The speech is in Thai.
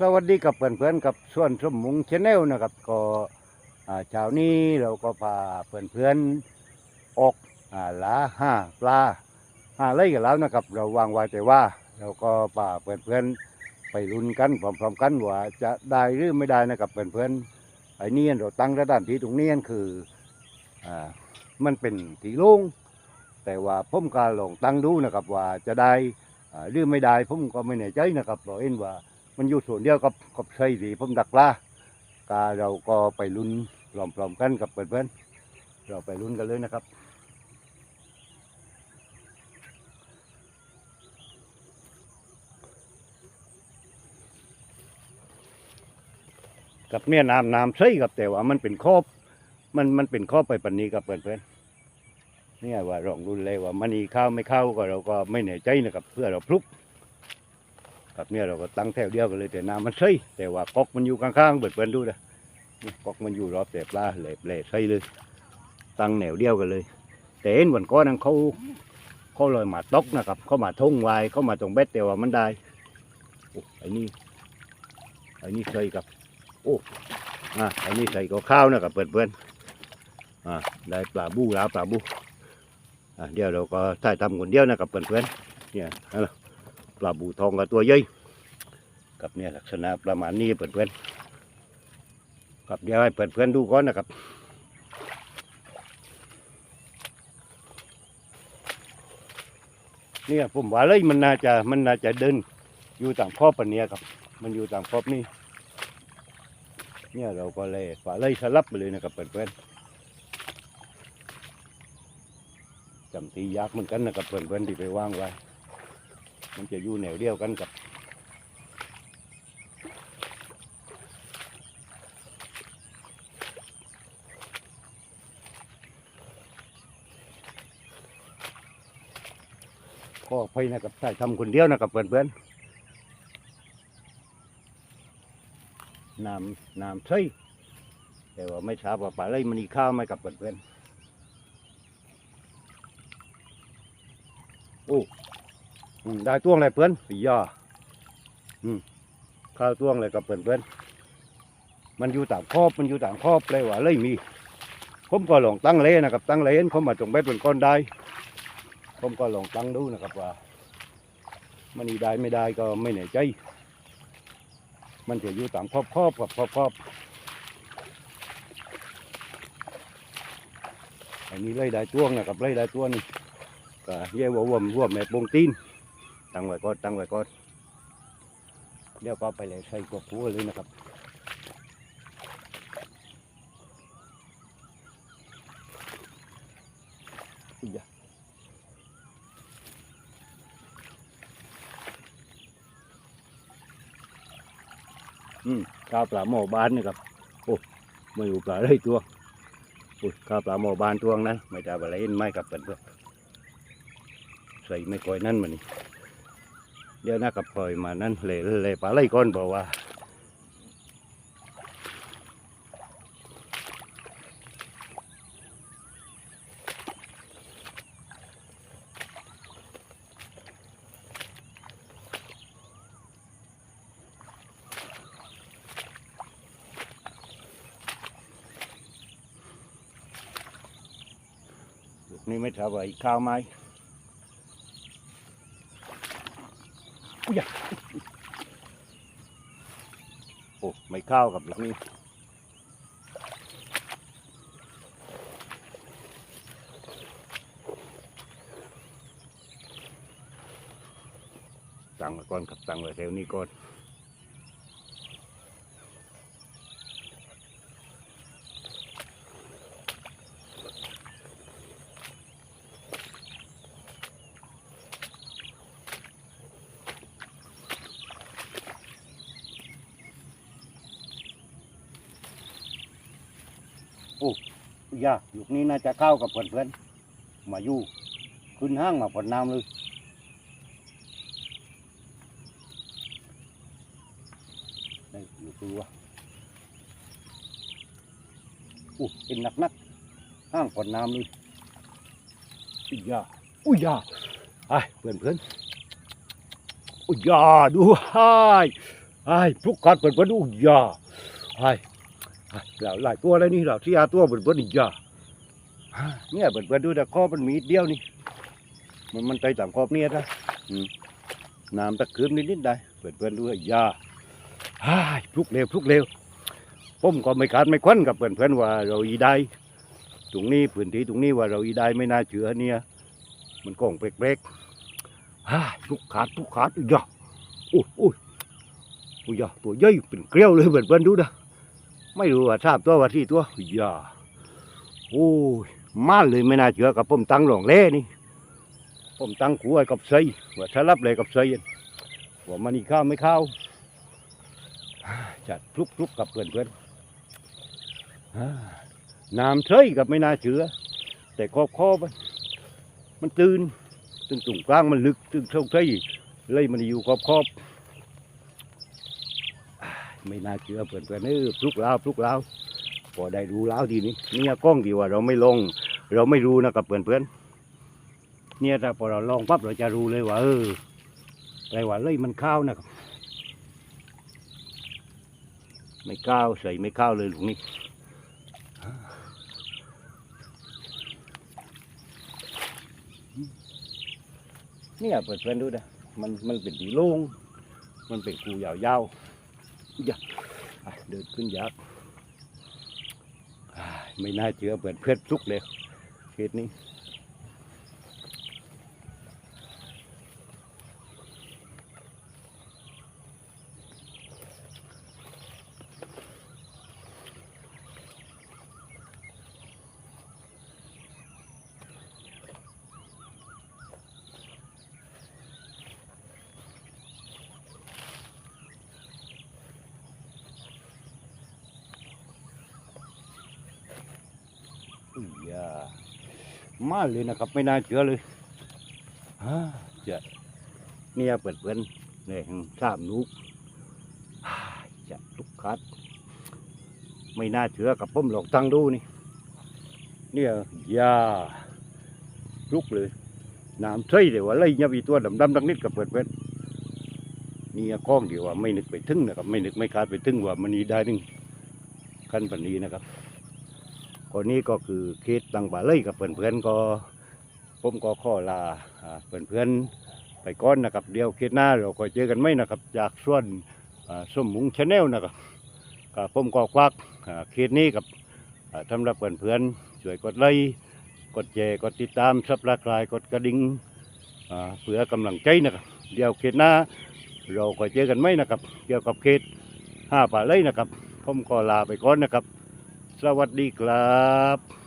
สวัสดีกับเพื่อนๆกับส่วนสมมุงชาแนลนะครับ ก็อ่าเช้านี้เราก็พาเพื่อนๆออกอ่าหลาห้าปลาห้าไล่กันแล้วนะครับ เราวางไว้แต่ว่า เราก็พาเพื่อนๆไปลุ้นกันพร้อมๆกันว่าจะได้หรือไม่ได้นะครับเพื่อนๆไอ้นี่เราตั้งระดับที่ตรงนี้คืออ่ามันเป็นที่โล่งแต่ว่าผมก็ลองตั้งดูนะครับว่าจะได้หรือไม่ได้ผมก็ไม่แน่ใจนะครับเราเห็นว่า มันอยู่ส่วนเดียวกับกับไส้สีผมดักปลากาเราก็ไปลุ้นพร้อมๆกันกับเพื่อนๆเราไปลุ้นกันเลยนะครับกับเนี่ยน้ำน้ำใสกับแต่ว่ามันเป็นครอบมันมันเป็นครอบไปปันนี้กับเพื่อนๆเนี่ยว่าลองรุนเลยว่ามันอีเข้าไม่เข้าก็เราก็ไม่แน่ใจนะครับ เพื่อเราพลุก ครับเนี่ยเราก็ตั้งแถวเดียวกันเลยแต่น้ำมันใสแต่ว่าก๊อกมันอยู่ข้างๆเปิดเปินดูนะก๊อกมันอยู่รอบแต่ปลาเหลบเหลใสเลยตั้งแนวเดียวกันเลย แต่เห็นวันก้อนนั้นเขาเขาลอยมาตกนะครับ เขามาทุ่งไว้เขามาตรงเบ็ดแต่ว่ามันได้โอ้ไอ้นี่ไอ้นี่ใส่กับโอ้อะไอ้นี่ใส่กับข้าวนะครับเปิดเปินอ่าได้ปลาบูแล้วปลาบูอะเดี๋ยวเราก็ถ่ายทำคนเดียวนะครับเปิดเปินเนี่ยเอาล่ะ ปลาบูทองกับตัวใหญ่กับเนี่ยลักษณะประมาณนี้เพื่อนๆกับเดี๋ยวให้เพื่อนๆดูก่อนนะครับเนี่ยผมว่าเลยมันน่าจะมันน่าจะเดินอยู่ตามขอบปะเนี้ยครับ มันอยู่ตามขอบนี่เนี่ยเราก็เลยฝ่าเลยสลับไปเลยนะครับเพื่อนๆจำตียากเหมือนกันนะครับเพื่อนๆที่ไปวางไว้ มันจะอยู่แนวเดียวกันกับก็ไปนะครับใช่ทำคนเดียวนะครับเพื่อนๆน้ำน้ำใช่แต่ว่าไม่ทราบว่าปลาอะไรมันอีข้าวไหมกับเพื่อนๆโอ้อืม ได้ต้วงเลยเพื่อนปีย่อข้าวต้วงเลยกับเพื่อนเพื่อนมันอยู่ต่างครอบมันอยู่ต่างครอบเลยว่าเลยมี ผมก็ลองตั้งเลนะครับ ตั้งเลนเขามาจงเบ็ดเป็นก้อนได้ ผมก็ลองตั้งดูนะครับว่า มันอีได้ไม่ได้ก็ไม่แน่ใจ มันจะอยู่ต่างครอบครอบกับครอบครอบอันนี้เลยได้ต้วงนะครับเลยได้ต้วงนี่ก็เยี่ยววมวมแม่ปงตีน ตั้งไว้ก่อนตั้งไว้ก่อนเดี๋ยวก็ไปเลยใส่กบหัวเลยนะครับอย่าอืมข้าวปลาหม้อบานนี่ครับโอ้ไม่รู้ปลาอะไรตัวโอ้ยข้าวปลาหม้อบานตัวนั้น ไม่ได้อะไรเห็นไหมกับเพื่อนใส่ไม่ค่อยนั่นมานี่ เดี๋ยวนะกับปล่อยมานั่นเลยเลยปลาไหลก้อนบอกว่านี่ไม่ทราบว่าอีกข้าวไหม อุ้ยโอ้ไม่ข้าวกับหลังนี้ตั้งก่อนครับตั้งไว้แถวนี้ก่อนอ ย่าลูกนี้น่าจะเข้ากับเพื่อนๆมาอยู่ขึ้นห้างมาผลน้ำเลยได้อยู่ตัวอู้เป็นนักนักๆห้างผลน้ำเลยอุ้ยยาอุ้ยยาไอ้เพื่อนเพื่อนๆอุ้ยยาดูไอ้ไอ้พลุกกัดเปิดเปิดอู้ยยาไอ้ เราหลายตัวแล้วนี่เราที่อาตัวเปิดเปิดอีกยาเนี่ยเปิดเปิดดูแต่คอมันมีนิดเดียวนี่ มันมันไปตามคอบเนี่ยนะอืมน้ำตะคืมนิดนิดๆได้เปิดเปิดดูไอ้ยาไอ้พลุกเร็วพลุกเร็วผมก็ไม่ขาดไม่ควันกับเพื่อนเพื่อนๆว่าเราอีได้ตรงนี้พื้นที่ตรงนี้ว่าเราอีได้ไม่น่าเชื่อเนี่ย มันกล้องเปรกๆฮ่าทุกขาดทุกขาดอีกอะโอ้ยโอ้ยโอ้ยอะตัวใหญ่เป็นเกลียวเลยเพื่อนๆดูนะ ไม่รู้ว่าทราบตัวว่าที่ตัวอีกอะโอ้ยมาเลยไม่น่าเชื่อกับผมตั้งหลงเล่นี่ผมตั้งขู่ไว้กับไซว่าถ้ารับเลยกับไซว่ามันอีข้าวไม่ข้าวจัดพลุกๆกับเพื่อนๆฮ่าน้ำเฉยกับไม่น่าเชื่อ แต่คอบคอมันมันตื่นตึงตุ่งกลางมันลึกตึงเท่าใจเลยมันอยู่ขอบขอบ ไม่น่าเชื่อเพื่อนเพื่อนเออพลุกแลาวพลุกแลาวพอได้รู้แล้วทีนี้เนี่ยกล้องดีว่าเราไม่ลง เราไม่รู้นะครับเพื่อนเพื่อนเนี่ยถ้าพอเราลองปั๊บเราจะรู้เลยว่าเอออะไรว่าเลยมันข้าวนะครับไม่ข้าวใส่ไม่ข้าวเลยหลุงนี่เนี่ยเปิดเพื่อนดูนะมันมันเป็นดีโล่งมันเป็นกูยาวๆ ยาอะเดินขึ้นยากอ่าไม่น่าเชื่อเปิดเพื่อนทุกเลยเคสนี้ อุ้ยยา มาเลยนะครับ ไม่น่าเชื่อเลยฮ่าจะเนี่ยเปิดเพื่อนแหล่งสามนุกจะทุกคัด ไม่น่าเชื่อกับผมหลอกตั้งดูนี่ เนี่ยยาลุกเลยน้ำใช่เลยว่าไล่ยับอีตัวดำดำดังนิดกับเปิดเพื่อนนี่กล้องเดียวว่าไม่นึกไปถึงนะครับ ไม่นึกไม่คาดไปถึงว่ามันนี้ได้นึงขั้นปันนี้นะครับ คนนี้ก็คือเคสตังบาเลยกับเพื่อนๆก็ผมก็ขอลาอ่าเพื่อนไปก้อนนะครับเดียวเคสหน้าเราก็เจอกันไหมนะครับ จากส่วนส้มมุงชาแนลนะครับก็ผมก็ควักอ่าเคสนี้กับสำหรับเพื่อนๆช่วยกดไลค์กดแชร์กดติดตามซับสไครต์กดกระดิ่งเพื่อกำลังใจนะครับเดียวเคสหน้าเราก็เจอกันไหมนะครับ เกี่ยวกับเคสห้าป่าเลยนะครับ ผมก็ลาไปก่อนนะครับ สวัสดีครับ